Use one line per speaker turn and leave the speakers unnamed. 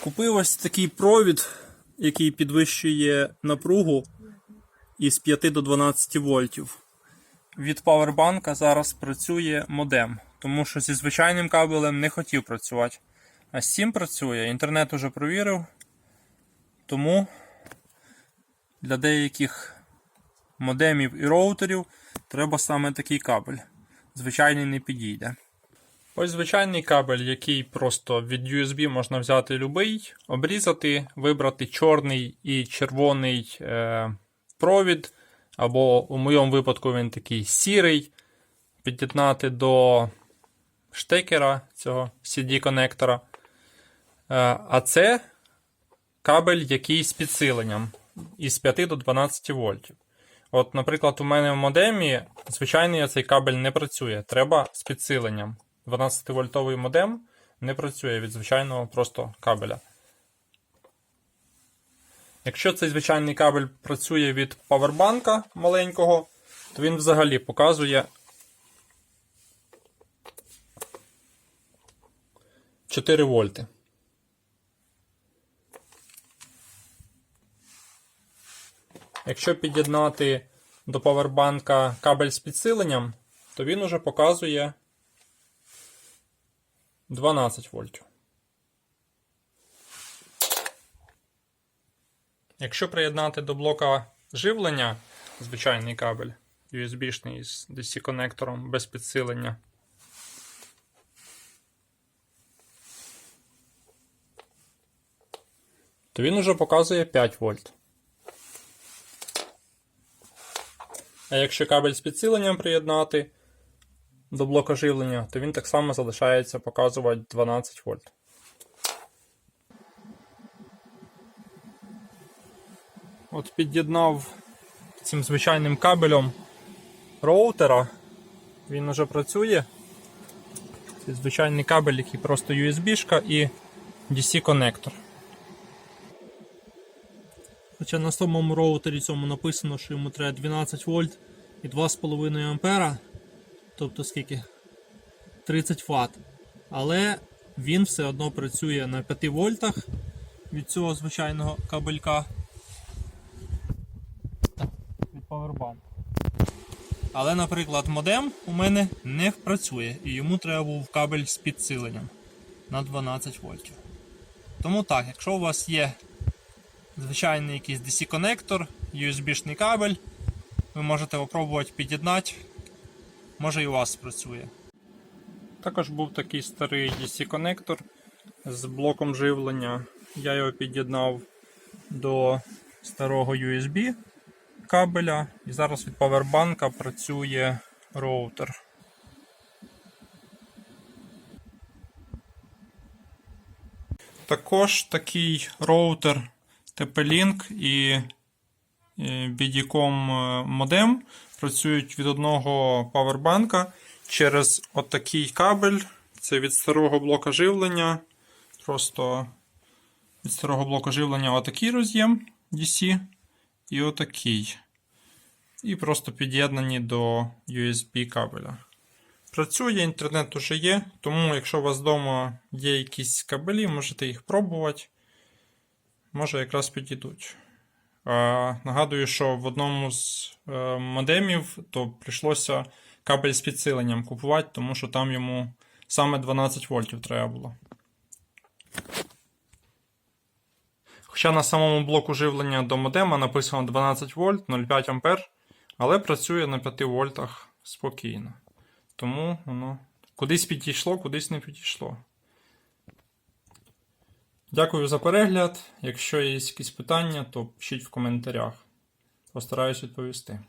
Купив ось такий провід, який підвищує напругу із 5 до 12 вольтів. Від павербанка зараз працює модем, тому що зі звичайним кабелем не хотів працювати. А з цим працює. Інтернет уже провірив. Тому для деяких модемів і роутерів треба саме такий кабель. Звичайний не підійде. Ось звичайний кабель, який просто від USB можна взяти любий, обрізати, вибрати чорний і червоний е, провід, або у моєму випадку він такий сірий, під'єднати до штекера цього CD-конектора. Е, а це кабель, який з підсиленням із 5 до 12 вольтів. От, наприклад, у мене в модемі звичайний цей кабель не працює. Треба з підсиленням. 12-вольтовий модем не працює від звичайного просто кабеля. Якщо цей звичайний кабель працює від павербанка маленького, то він взагалі показує 4 вольти. Якщо під'єднати до павербанка кабель з підсиленням, то він уже показує 12 вольтів. Якщо приєднати до блока живлення звичайний кабель USB-шний з DC-конектором без підсилення, то він уже показує 5 вольт. А якщо кабель з підсиленням приєднати до блока живлення, то він так само залишається показувати 12 вольт. От під'єднав цим звичайним кабелем роутера. Він уже працює. Це звичайний кабель, який просто USB-шка і DC-конектор. Хоча на самому роутері цьому написано, що йому треба 12 вольт і 2,5 ампера. Тобто скільки? 30 Вт. Але він все одно працює на 5 вольтах від цього звичайного кабелька. Від Powerbank. Але, наприклад, модем у мене не працює і йому треба був кабель з підсиленням на 12 вольтів. Тому так, якщо у вас є звичайний якийсь DC-конектор, USB-шний кабель, ви можете спробувати під'єднати. Може і у вас спрацює. Також був такий старий DC-конектор з блоком живлення. Я його під'єднав до старого USB кабеля. І зараз від павербанка працює роутер. Також такий роутер TP-Link і BDCom модем працюють від одного павербанка через отакий кабель. Це від старого блока живлення. Просто від старого блока живлення отакий роз'єм DC і отакий. І просто під'єднані до USB кабеля. Працює, інтернет уже є, тому якщо у вас вдома є якісь кабелі, можете їх пробувати. Може якраз підійдуть. А, Нагадую, що в одному з е, модемів то прийшлося кабель з підсиленням купувати, тому що там йому саме 12 вольтів треба було. Хоча на самому блоку живлення до модема написано 12 вольт 0,5 ампер, але працює на 5 вольтах спокійно. Тому воно кудись підійшло, кудись не підійшло. Дякую за перегляд. Якщо є якісь питання, то пишіть в коментарях. Постараюсь відповісти.